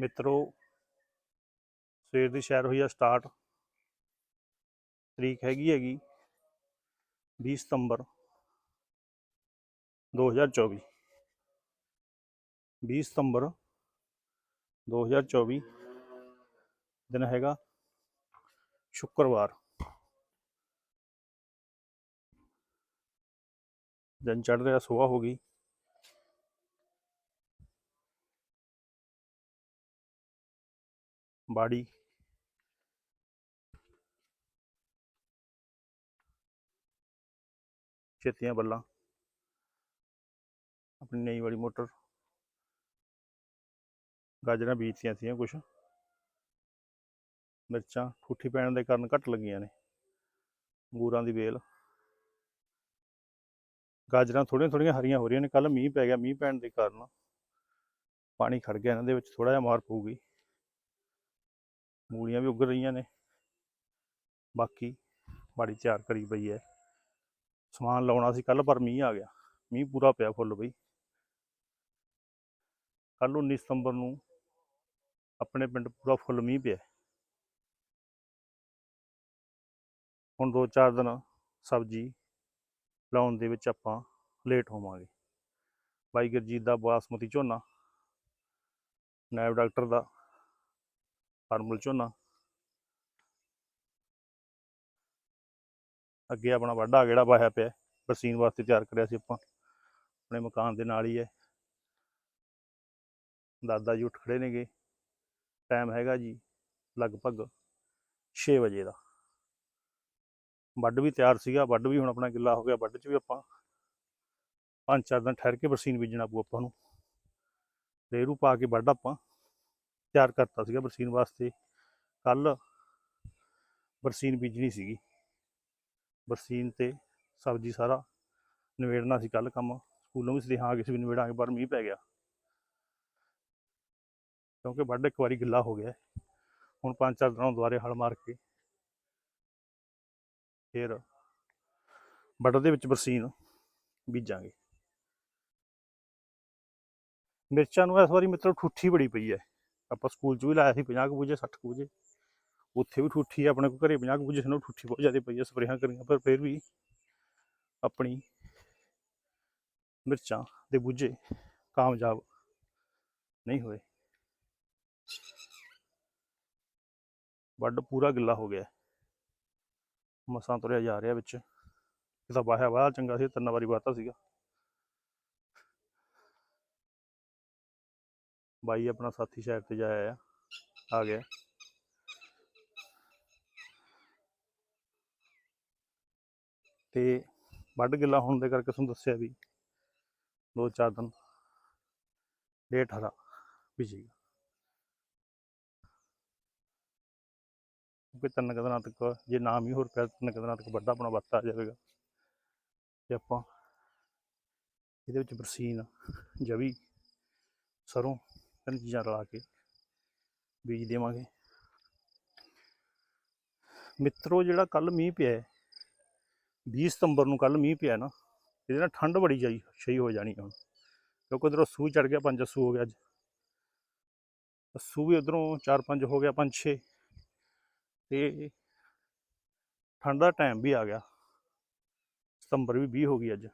ਮਿੱਤਰੋ, ਸਵੇਰ ਦੀ ਸੈਰ ਹੋਈ ਆ ਸਟਾਰਟ। ਤਰੀਕ ਹੈਗੀ ਹੈਗੀ 20 ਸਤੰਬਰ 2024 20 ਸਤੰਬਰ 2024 ਦਿਨ ਹੈਗਾ ਸ਼ੁੱਕਰਵਾਰ। ਦਿਨ ਚੜ ਰਿਹਾ ਸੁਬਾਹ ਹੋ ਗਈ। ਬਾੜੀ। ਛੇਤੀਆਂ ਬੱਲਾਂ। ਆਪਣੀ ਨਈ ਵਾਲੀ ਮੋਟਰ। ਗਾਜਰਾਂ ਬੀਜਤੀਆਂ ਸੀਗੀਆਂ ਕੁਛ। ਮਿਰਚਾਂ ਠੂਠੀ ਪੈਣ ਦੇ ਕਾਰਨ ਘੱਟ ਲੱਗੀਆਂ ਨੇ। ਅੰਗੂਰਾਂ ਦੀ ਵੇਲ। ਗਾਜਰਾਂ ਥੋੜ੍ਹੀਆਂ ਥੋੜ੍ਹੀਆਂ ਹਰੀਆਂ ਹੋ ਰਹੀਆਂ ਨੇ। ਕੱਲ ਮੀਂਹ ਪੈ ਗਿਆ। ਮੀਂਹ ਪੈਣ ਦੇ ਕਾਰਨ ਪਾਣੀ ਖੜ ਗਿਆ। ਇਹਨਾਂ ਦੇ ਵਿੱਚ ਥੋੜਾ ਜਿਹਾ ਮਾਰ ਪਊਗੀ। ਮੂਲੀਆਂ ਵੀ ਉੱਗ ਰਹੀਆਂ ਨੇ। ਬਾਕੀ ਬਾੜੀ ਤਿਆਰ ਕਰੀ ਪਈ ਹੈ ਸਮਾਨ ਲਾਉਣਾ ਸੀ ਕੱਲ ਪਰ ਮੀਂਹ ਆ ਗਿਆ। ਮੀਂਹ ਪੂਰਾ ਪਿਆ ਫੁੱਲ ਬਈ। ਕੱਲ 19 ਸਤੰਬਰ ਨੂੰ ਆਪਣੇ ਪਿੰਡ ਪੂਰਾ ਫੁੱਲ ਮੀਂਹ ਪਿਆ। ਹੁਣ 2-4 ਦਿਨ ਸਬਜ਼ੀ ਲਾਉਣ ਦੇ ਵਿੱਚ ਆਪਾਂ ਲੇਟ ਹੋਵਾਂਗੇ। ਬਾਈ ਗੁਰਜੀਤ ਦਾ ਬਾਸਮਤੀ ਝੋਨਾ। ਨਾਇਬ ਡਾਕਟਰ ਦਾ ਫਾਰਮੂਲ ਝੋਨਾ। ਅੱਗੇ ਆਪਣਾ ਵਾਢਾ ਜਿਹੜਾ ਵਾਹਿਆ ਪਿਆ ਬਰਸੀਨ ਵਾਸਤੇ ਤਿਆਰ ਕਰਿਆ ਸੀ ਆਪਾਂ। ਆਪਣੇ ਮਕਾਨ ਦੇ ਨਾਲ ਹੀ ਹੈ। ਦਾਦਾ ਜੀ ਉੱਠ ਖੜੇ ਨੇਗੇ। ਟਾਈਮ ਹੈਗਾ ਜੀ ਲਗਭਗ 6 ਵਜੇ ਦਾ। ਵੱਢ ਵੀ ਤਿਆਰ ਸੀਗਾ, ਵੱਢ ਵੀ ਹੁਣ ਆਪਣਾ ਗਿੱਲਾ ਹੋ ਗਿਆ, ਵੱਢ 'ਚ ਵੀ ਆਪਾਂ ਪੰਜ ਚਾਰ ਦਿਨ ਠਹਿਰ ਕੇ ਬਰਸੀਨ ਬੀਜਣਾ ਪਊ ਆਪਾਂ ਨੂੰ। ਰੇਰੂ ਪਾ ਕੇ ਵੱਢ ਆਪਾਂ। ਤਿਆਰ ਕਰਤਾ ਸੀਗਾ ਬਰਸੀਨ ਵਾਸਤੇ। ਕੱਲ ਬਰਸੀਨ ਬੀਜਣੀ ਸੀਗੀ। ਬਰਸੀਨ ਤੇ ਸਬਜ਼ੀ ਸਾਰਾ ਨਿਬੇੜਨਾ ਸੀ ਕੱਲ ਕੰਮ। ਸਕੂਲੋਂ ਵੀ ਸਦੇਹਾਂ ਆ ਗਏ ਸੀ ਵੀ ਨਿਬੇੜਾਂਗੇ, ਪਰ ਮੀਂਹ ਪੈ ਗਿਆ। ਕਿਉਂਕਿ ਵੱਢ ਇੱਕ ਵਾਰੀ ਗਿੱਲਾ ਹੋ ਗਿਆ। ਹੁਣ ਪੰਜ ਚਾਰ ਦਿਨਾਂ ਨੂੰ ਦੁਬਾਰੇ ਹਲ ਮਾਰ ਕੇ ਫਿਰ ਵੱਢ ਦੇ ਵਿੱਚ ਬਰਸੀਨ ਬੀਜਾਂਗੇ। ਮਿਰਚਾਂ ਨੂੰ ਇਸ ਵਾਰੀ ਮਿੱਤਰੋ ਠੁੱਠੀ ਬੜੀ ਪਈ ਹੈ। ਆਪਾਂ ਸਕੂਲ 'ਚ ਵੀ ਲਾਇਆ ਸੀ 50 ਕੁ ਬੂਝੇ 60 ਕੁ ਬੂਝੇ। ਉੱਥੇ ਵੀ ਠੁੱਠੀ ਆ, ਆਪਣੇ ਕੋਲ ਘਰੇ 50 ਕੁ ਬੂਝੇ ਸੀ ਨਾ ਠੁੱਠੀ ਬਹੁਤ ਜ਼ਿਆਦਾ ਪਈ ਹੈ ਸਪਰੇਹਾਂ ਕਰੀਆਂ ਪਰ ਫਿਰ ਵੀ ਆਪਣੀ ਮਿਰਚਾਂ ਦੇ ਬੂਝੇ ਕਾਮਯਾਬ ਨਹੀਂ ਹੋਏ। ਵੱਡ ਪੂਰਾ ਗਿੱਲਾ ਹੋ ਗਿਆ। ਮਸਾਂ ਤੁਰਿਆ ਜਾ ਰਿਹਾ ਵਿੱਚ। ਇਹ ਵਾਹਿਆ ਵਾਹ ਚੰਗਾ ਸੀ ਤਿੰਨ ਵਾਰੀ ਵਾਤਾ ਸੀਗਾ। ਬਾਈ ਆਪਣਾ ਸਾਥੀ ਸ਼ਹਿਰ ਤੇ ਜਾਇਆ ਆ ਆ ਗਿਆ। ਤੇ ਵੱਢ ਗਿੱਲਾ ਹੋਣ ਦੇ ਕਰਕੇ ਤੁਹਾਨੂੰ ਦੱਸਿਆ ਵੀ ਦੋ ਚਾਰ ਦਿਨ ਲੇਟ ਹਰਾ ਬੀਜੇਗਾ ਕਿਉਂਕਿ ਤਿੰਨ ਕੁ ਦਿਨਾਂ ਤੱਕ, ਜੇ ਨਾਮ ਹੀ ਹੋਰ ਪਿਆ ਤਿੰਨ ਕੁ ਦਿਨਾਂ ਤੱਕ ਵੱਡਾ ਆਪਣਾ ਵੱਤ ਆ ਜਾਵੇਗਾ। ਤੇ ਆਪਾਂ ਇਹਦੇ ਵਿੱਚ ਬਰਸੀਨ, ਜਵੀ, ਸਰੋਂ ਤਿੰਨ ਚੀਜ਼ਾਂ ਰਲਾ ਕੇ ਬੀਜ ਦੇਵਾਂਗੇ। ਮਿੱਤਰੋ, ਜਿਹੜਾ ਕੱਲ ਮੀਂਹ ਪਿਆ ਹੈ 20 ਸਤੰਬਰ ਨੂੰ ਕੱਲ ਮੀਂਹ ਪਿਆ ਨਾ, ਇਹਦੇ ਨਾਲ ਠੰਡ ਬੜੀ ਜਾਈ ਸਹੀ ਹੋ ਜਾਣੀ ਹੁਣ। ਕਿਉਂਕਿ ਉਧਰੋਂ ਸੂ ਚੜ ਗਿਆ, ਪੰਜ ਅੱਸੂ ਹੋ ਗਿਆ ਅੱਜ। ਅੱਸੂ ਵੀ ਉਧਰੋਂ 4-5 ਹੋ ਗਿਆ 5-6 ਤੇ ਠੰਡ ਦਾ ਟਾਈਮ ਵੀ ਆ ਗਿਆ। ਸਤੰਬਰ ਵੀ 20 ਹੋ ਗਈ ਅੱਜ।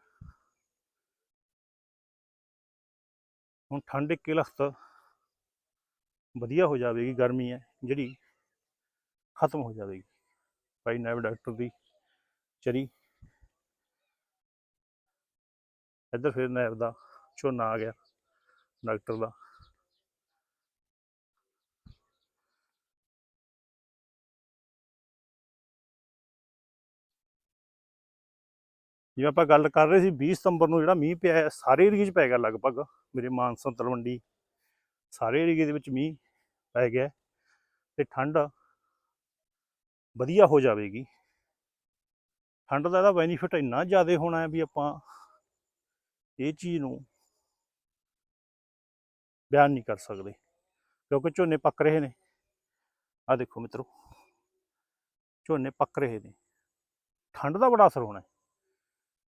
ਹੁਣ ਠੰਡ ਇੱਕ ਲਖਤ ਵਧੀਆ ਹੋ ਜਾਵੇਗੀ, ਗਰਮੀ ਹੈ, ਜਿਹੜੀ ਖਤਮ ਹੋ ਜਾਵੇਗੀ। ਭਾਈ ਨਾਇਬ ਡਾਕਟਰ ਦੀ ਚਰੀ। ਇੱਧਰ ਫਿਰ ਨਾਇਬ ਦਾ ਝੋਨਾ ਆ ਗਿਆ, ਡਾਕਟਰ ਦਾ। ਜਿਵੇਂ ਆਪਾਂ ਗੱਲ ਕਰ ਰਹੇ ਸੀ 20 ਸਤੰਬਰ ਨੂੰ ਜਿਹੜਾ ਮੀਂਹ ਪਿਆ ਸਾਰੇ ਏਰੀਏ 'ਚ ਪੈ ਗਿਆ ਲਗਭਗ। ਮੇਰੇ ਮਾਨਸਾ, ਤਲਵੰਡੀ, ਸਾਰੇ ਏਰੀਏ ਦੇ ਵਿੱਚ ਮੀਂਹ ਪੈ ਗਿਆ ਹੈ ਤੇ ਠੰਡ ਵਧੀਆ ਹੋ ਜਾਵੇਗੀ। ਠੰਡ ਦਾ ਇਹਦਾ ਬੈਨੀਫਿਟ ਇੰਨਾ ਜ਼ਿਆਦਾ ਹੋਣਾ ਹੈ ਵੀ ਆਪਾਂ ਇਹ ਚੀਜ਼ ਨੂੰ ਬਿਆਨ ਨਹੀਂ ਕਰ ਸਕਦੇ, ਕਿਉਂਕਿ ਝੋਨੇ ਪੱਕ ਰਹੇ ਨੇ। ਆ ਦੇਖੋ ਮਿੱਤਰੋ, ਝੋਨੇ ਪੱਕ ਰਹੇ ਨੇ। ਠੰਡ ਦਾ ਬੜਾ ਅਸਰ ਹੋਣਾ ਹੈ।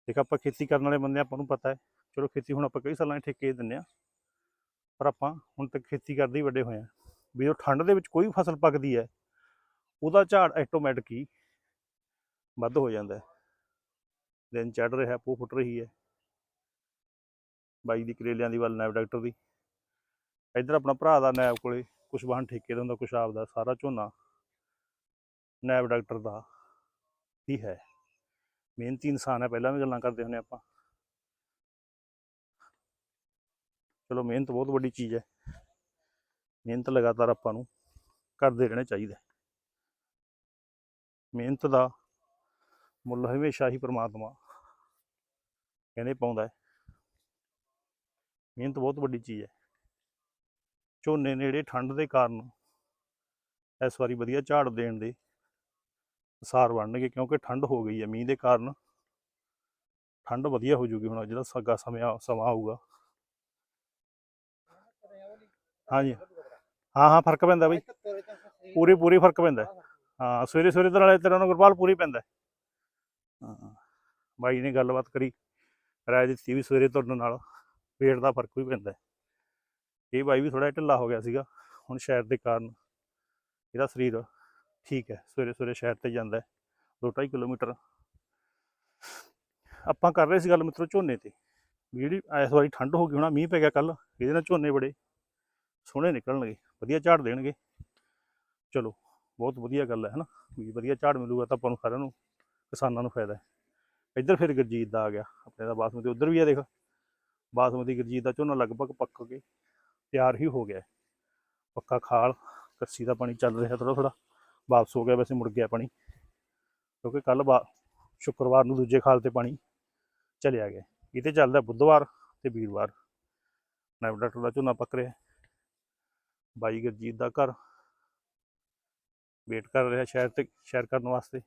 ਦੇਖ ਆਪਾਂ ਖੇਤੀ ਕਰਨ ਵਾਲੇ ਬੰਦੇ ਆਪਾਂ ਨੂੰ ਪਤਾ ਹੈ। ਚਲੋ ਖੇਤੀ ਹੁਣ ਆਪਾਂ ਕਈ ਸਾਲਾਂ ਦੇ ਠੇਕੇ ਦਿੰਨੇ ਆ ਪਰ ਆਪਾਂ ਹੁਣ ਤੱਕ ਖੇਤੀ ਕਰਦੇ ਹੀ ਵੱਡੇ ਹੋਏ ਆ ਵੀ ਉਹ ਠੰਡ ਦੇ ਵਿੱਚ ਕੋਈ ਫਸਲ ਪੱਕਦੀ ਹੈ, ਉਹਦਾ ਝਾੜ ਆਟੋਮੈਟਿਕ ਹੀ ਵੱਧ ਹੋ ਜਾਂਦਾ ਹੈ। ਦਿਨ ਚੜ ਰਿਹਾ ਪੂ ਫੁੱਟ ਰਹੀ ਹੈ। ਬਾਈ ਦੀ ਕਰੇਲਿਆਂ ਦੀ ਵੱਲ ਨੈਬ ਡਾਕਟਰ ਦੀ। ਇੱਧਰ ਆਪਣਾ ਭਰਾ ਦਾ ਨਾਇਬ ਕੋਲੇ ਕੁਛ ਵਾਹਨ ਠੇਕੇ ਦਾ ਹੁੰਦਾ, ਕੁਛ ਆਪ ਦਾ, ਸਾਰਾ ਝੋਨਾ ਨਾਇਬ ਡਾਕਟਰ ਦਾ ਹੀ ਹੈ। ਮਿਹਨਤੀ ਇਨਸਾਨ ਹੈ, ਪਹਿਲਾਂ ਵੀ ਗੱਲਾਂ ਕਰਦੇ ਹੁੰਦੇ ਆਪਾਂ। ਚਲੋ ਮਿਹਨਤ ਬਹੁਤ ਵੱਡੀ ਚੀਜ਼ ਹੈ। ਮਿਹਨਤ ਲਗਾਤਾਰ ਆਪਾਂ ਨੂੰ ਕਰਦੇ ਰਹਿਣਾ ਚਾਹੀਦਾ। ਮਿਹਨਤ ਦਾ ਮੁੱਲ ਹਮੇਸ਼ਾ ਹੀ ਪ੍ਰਮਾਤਮਾ ਕਹਿੰਦੇ ਪਾਉਂਦਾ ਹੈ। ਮਿਹਨਤ ਬਹੁਤ ਵੱਡੀ ਚੀਜ਼ ਹੈ। ਝੋਨੇ ਨੇੜੇ ਠੰਡ ਦੇ ਕਾਰਨ ਇਸ ਵਾਰੀ ਵਧੀਆ ਝਾੜ ਦੇਣ ਦੇ ਅਸਾਰ ਬਣਨਗੇ ਕਿਉਂਕਿ ਠੰਡ ਹੋ ਗਈ ਹੈ, ਮੀਂਹ ਦੇ ਕਾਰਨ ਠੰਡ ਵਧੀਆ ਹੋ ਜੂਗੀ ਹੁਣ ਜਿਹੜਾ ਸੱਗਾ ਸਮਾਂ ਸਮਾਂ ਆਊਗਾ ਹਾਂਜੀ। ਹਾਂ ਹਾਂ, ਫ਼ਰਕ ਪੈਂਦਾ ਬਈ। ਪੂਰੀ ਪੂਰੀ ਫ਼ਰਕ ਪੈਂਦਾ। ਹਾਂ, ਸਵੇਰੇ ਸਵੇਰੇ ਤਾਂ ਨਾਲੇ ਤੇਰਾ ਨੂੰ ਗੁਰਪਾਲ ਪੂਰੀ ਪੈਂਦਾ। ਹਾਂ ਬਾਈ ਨੇ ਗੱਲਬਾਤ ਕਰੀ, ਰਾਏ ਦਿੱਤੀ ਵੀ ਸਵੇਰੇ ਤੁਰਨ ਨਾਲ ਪੇਟ ਦਾ ਫ਼ਰਕ ਵੀ ਪੈਂਦਾ। ਇਹ ਬਾਈ ਵੀ ਥੋੜਾ ਢਿੱਲਾ ਹੋ ਗਿਆ ਸੀਗਾ, ਹੁਣ ਸ਼ਹਿਰ ਦੇ ਕਾਰਨ ਇਹਦਾ ਸਰੀਰ ਠੀਕ ਹੈ, ਸਵੇਰੇ ਸਵੇਰੇ ਸ਼ਹਿਰ ਤੇ ਜਾਂਦਾ ਹੈ 2.5 ਕਿਲੋਮੀਟਰ। ਆਪਾਂ ਕਰ ਰਹੇ ਸੀ ਗੱਲ ਮਿੱਤਰੋ ਝੋਨੇ ਤੇ। ਵੀ ਜਿਹੜੀ ਇਸ ਵਾਰੀ ਠੰਡ ਹੋ ਗਈ, ਹੋਣਾ ਮੀਂਹ ਪੈ ਗਿਆ ਕੱਲ ਇਹਦੇ ਨਾਲ ਝੋਨੇ ਬੜੇ ਸੋਹਣੇ ਨਿਕਲਣਗੇ। ਵਧੀਆ ਝਾੜ ਦੇਣਗੇ। ਚਲੋ, ਬਹੁਤ ਵਧੀਆ ਗੱਲ ਹੈ, ਹਨਾ? ਵੀ ਵਧੀਆ ਝਾੜ ਮਿਲੂਗਾ ਤਾਂ ਆਪਾਂ ਨੂੰ ਸਾਰਿਆਂ ਨੂੰ, ਕਿਸਾਨਾਂ ਨੂੰ ਫਾਇਦਾ ਹੈ। ਇੱਧਰ ਫਿਰ ਗੁਰਜੀਤ ਦਾ ਆ ਗਿਆ, ਆਪਣੇ ਦਾ ਬਾਸਮਤੀ, ਉੱਧਰ ਵੀ ਆ ਦੇਖ। ਬਾਸਮਤੀ ਗੁਰਜੀਤ ਦਾ ਝੋਨਾ ਲਗਭਗ ਪੱਕ ਕੇ ਤਿਆਰ ਹੀ ਹੋ ਗਿਆ ਪੱਕਾ ਖਾਲ ਕੱਸੀ ਦਾ ਪਾਣੀ ਚੱਲ ਰਿਹਾ ਥੋੜਾ ਥੋੜਾ ਵਾਪਸ ਹੋ ਗਿਆ ਵੈਸੇ ਮੁੜ ਗਿਆ ਪਾਣੀ। ਕਿਉਂਕਿ ਕੱਲ ਬਾ, ਸ਼ੁੱਕਰਵਾਰ ਨੂੰ ਦੂਜੇ ਖਾਲ ਤੇ ਪਾਣੀ ਚਲਿਆ ਗਿਆ ਇਹ ਤੇ ਚੱਲਦਾ ਬੁੱਧਵਾਰ ਤੇ ਵੀਰਵਾਰ। ਨਾਇਬ ਡਾਕਟਰ ਦਾ ਝੋਨਾ ਪੱਕ ਰਿਹਾ ਬਾਈ ਗੁਰਜੀਤ ਦਾ ਘਰ। ਵੇਟ ਕਰ ਰਿਹਾ ਸ਼ਹਿਰ ਤੇ ਸ਼ਹਿਰ ਕਰਨ ਵਾਸਤੇ।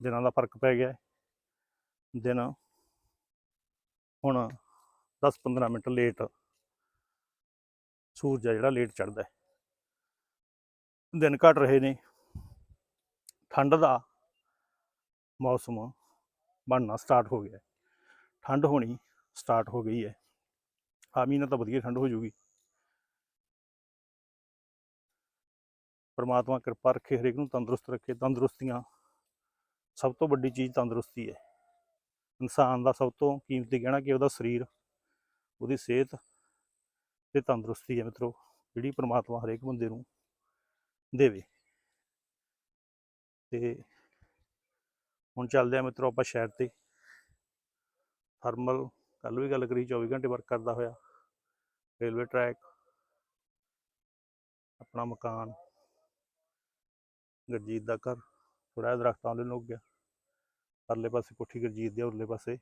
ਦਿਨਾਂ ਦਾ ਫ਼ਰਕ ਪੈ ਗਿਆ। ਦਿਨ ਹੁਣ 10-15 ਮਿੰਟ ਲੇਟ ਸੂਰਜ ਜਿਹੜਾ ਲੇਟ ਚੜਦਾ ਹੈ ਦਿਨ ਘਟ ਰਹੇ ਨੇ। ਠੰਡ ਦਾ ਮੌਸਮ ਬਣਨਾ ਸਟਾਰਟ ਹੋ ਗਿਆ। ਠੰਡ ਹੋਣੀ ਸਟਾਰਟ ਹੋ ਗਈ ਹੈ। ਆ ਮਹੀਨਾ ਤਾਂ ਵਧੀਆ ਠੰਡ ਹੋ ਜੂਗੀ ਪਰਮਾਤਮਾ ਕਿਰਪਾ ਰੱਖੇ, ਹਰੇਕ ਨੂੰ ਤੰਦਰੁਸਤ ਰੱਖੇ। ਤੰਦਰੁਸਤੀਆਂ ਸਭ ਤੋਂ ਵੱਡੀ ਚੀਜ਼ ਤੰਦਰੁਸਤੀ ਹੈ। ਇਨਸਾਨ ਦਾ ਸਭ ਤੋਂ ਕੀਮਤੀ ਗਹਿਣਾ ਕਿ ਉਹਦਾ ਸਰੀਰ, ਉਹਦੀ ਸਿਹਤ ਤੇ ਤੰਦਰੁਸਤੀ ਹੈ ਮਿੱਤਰੋ, ਜਿਹੜੀ ਪਰਮਾਤਮਾ ਹਰੇਕ ਬੰਦੇ ਨੂੰ ਦੇਵੇ। ਤੇ ਹੁਣ ਚੱਲਦੇ ਆ ਮਿੱਤਰੋ ਆਪਾਂ ਸ਼ਹਿਰ ਤੇ। ਥਰਮਲ ਕੱਲ ਵੀ ਗੱਲ ਕਰੀ 24 ਘੰਟੇ ਵਰਕ ਕਰਦਾ ਹੋਇਆ। ਰੇਲਵੇ ਟਰੈਕ ਆਪਣਾ ਮਕਾਨ, ਗੁਰਜੀਤ ਦਾ ਘਰ ਥੋੜਾ ਜਿਹਾ ਦਰਖਤਾਂ ਦੇ ਲੁੱਕ ਗਿਆ। ਪਰਲੇ ਪਾਸੇ ਕੋਠੀ ਗੁਰਜੀਤ ਦੀ, ਉਰਲੇ ਪਾਸੇ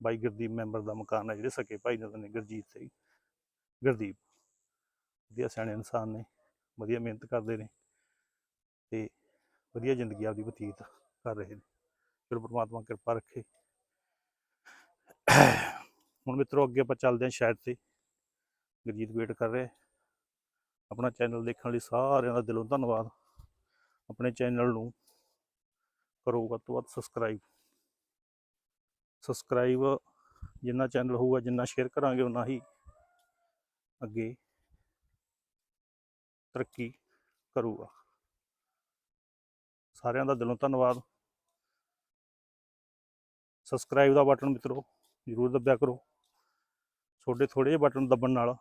ਬਾਈ ਗੁਰਦੀਪ ਮੈਂਬਰ ਦਾ ਮਕਾਨ ਹੈ, ਜਿਹੜੇ ਸਕੇ ਭਾਈ ਨੇ ਨੇ ਗੁਰਜੀਤ ਸਿੰਘ ਗੁਰਦੀਪ, ਵਧੀਆ ਸਿਆਣੇ ਇਨਸਾਨ ਨੇ, ਵਧੀਆ ਮਿਹਨਤ ਕਰਦੇ ਨੇ ਤੇ ਵਧੀਆ ਜ਼ਿੰਦਗੀ ਆਪਦੀ ਬਤੀਤ ਕਰ ਰਹੇ ਨੇ। ਚਲੋ ਪਰਮਾਤਮਾ ਕਿਰਪਾ ਰੱਖੇ। ਹੁਣ ਮਿੱਤਰੋ ਅੱਗੇ ਆਪਾਂ ਚੱਲਦੇ ਹਾਂ ਸ਼ਾਇਦ ਤੇ। ਗੁਰਜੀਤ ਵੇਟ ਕਰ ਰਿਹਾ ਆਪਣਾ ਚੈਨਲ ਦੇਖਣ ਲਈ ਸਾਰਿਆਂ ਦਾ ਦਿਲੋਂ ਧੰਨਵਾਦ। ਆਪਣੇ ਚੈਨਲ ਨੂੰ ਕਰੋ ਵੱਧ ਤੋਂ ਵੱਧ ਸਬਸਕ੍ਰਾਈਬ ਸਬਸਕ੍ਰਾਈਬ ਜਿੰਨਾ ਚੈਨਲ ਹੋਊਗਾ, ਜਿੰਨਾ ਸ਼ੇਅਰ ਕਰਾਂਗੇ ਉਨਾ ਹੀ ਅੱਗੇ ਤਰੱਕੀ ਕਰੂਗਾ। ਸਾਰਿਆਂ ਦਾ ਦਿਲੋਂ ਧੰਨਵਾਦ। ਸਬਸਕ੍ਰਾਈਬ ਦਾ ਬਟਨ ਮਿੱਤਰੋ। ਜ਼ਰੂਰ ਦੱਬਿਆ ਕਰੋ। ਤੁਹਾਡੇ ਥੋੜੇ ਜਿਹੇ ਬਟਨ ਦੱਬਣ ਨਾਲ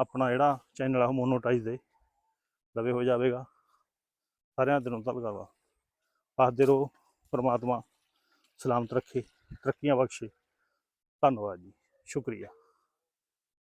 ਆਪਣਾ ਜਿਹੜਾ ਚੈਨਲ ਆ ਉਹ ਮੋਨੋਟਾਈਜ਼ ਦੇ ਦਵੇ ਹੋ ਜਾਵੇਗਾ। ਸਾਰਿਆਂ ਦਿਨੋਂ ਦਿਲੋਂ ਧੰਨਵਾਦ ਆਖਦੇ ਰਹੋ, ਪਰਮਾਤਮਾ ਸਲਾਮਤ ਰੱਖੇ, ਤਰੱਕੀਆਂ ਬਖਸ਼ੇ। ਧੰਨਵਾਦ ਜੀ, ਸ਼ੁਕਰੀਆ।